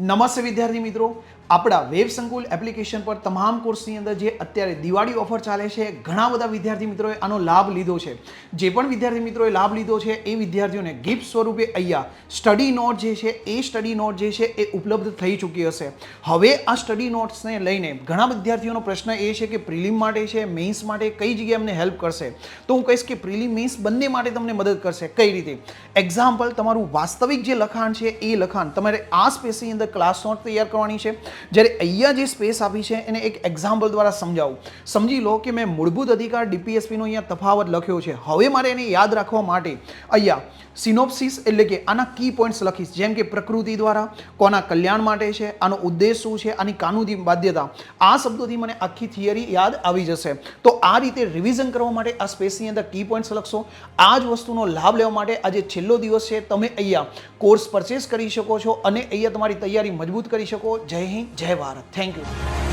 નમસ્તે વિદ્યાર્થી મિત્રો. આપણા વેબ સંકુલ એપ્લિકેશન પર તમામ કોર્સની અંદર જે અત્યારે દિવાળી ઓફર ચાલે છે, ઘણા બધા વિદ્યાર્થી મિત્રોએ આનો લાભ લીધો છે. જે પણ વિદ્યાર્થી મિત્રોએ લાભ લીધો છે, એ વિદ્યાર્થીઓને ગિફ્ટ સ્વરૂપે અહીંયા સ્ટડી નોટ જે છે, એ સ્ટડી નોટ જે છે, એ ઉપલબ્ધ થઈ ચૂકી હશે. હવે આ સ્ટડી નોટ્સને લઈને ઘણા વિદ્યાર્થીઓનો પ્રશ્ન એ છે કે પ્રિલિમ માટે છે, મેઇન્સ માટે કઈ જગ્યાએ અમને હેલ્પ કરશે? તો હું કહીશ કે પ્રિલિમ, મેઇન્સ બંને માટે તમને મદદ કરશે. કઈ રીતે? એક્ઝામ્પલ તમારું વાસ્તવિક જે લખાણ છે, એ લખાણ તમારે આ સ્પેસની અંદર ક્લાસ નોટ તૈયાર કરવાની છે. જ્યારે અહીંયા જે સ્પેસ આપી છે, એને એક એક્ઝામ્પલ દ્વારા સમજાવું. સમજી લો કે મેં મૂળભૂત અધિકાર ડીપીએસપીનો અહીંયા તફાવત લખ્યો છે. હવે મારે એને યાદ રાખવા માટે અહીંયા સિનોપ્સિસ એટલે કે આના કી પોઈન્ટ્સ લખીશ. જેમ કે પ્રકૃતિ દ્વારા, કોના કલ્યાણ માટે છે, આનો ઉદ્દેશ શું છે, આની કાનૂની બાધ્યતા. આ શબ્દોથી મને આખી થિયરી યાદ આવી જશે. તો આ રીતે રિવિઝન કરવા માટે આ સ્પેસની અંદર કી પોઈન્ટ્સ લખશો. આ જ વસ્તુનો લાભ લેવા માટે આજે છેલ્લો દિવસ છે. તમે અહીંયા કોર્સ પરચેસ કરી શકો છો અને અહીંયા તમારી તૈયારી મજબૂત કરી શકો. જય હિન્દ. જય ભારત. Thank you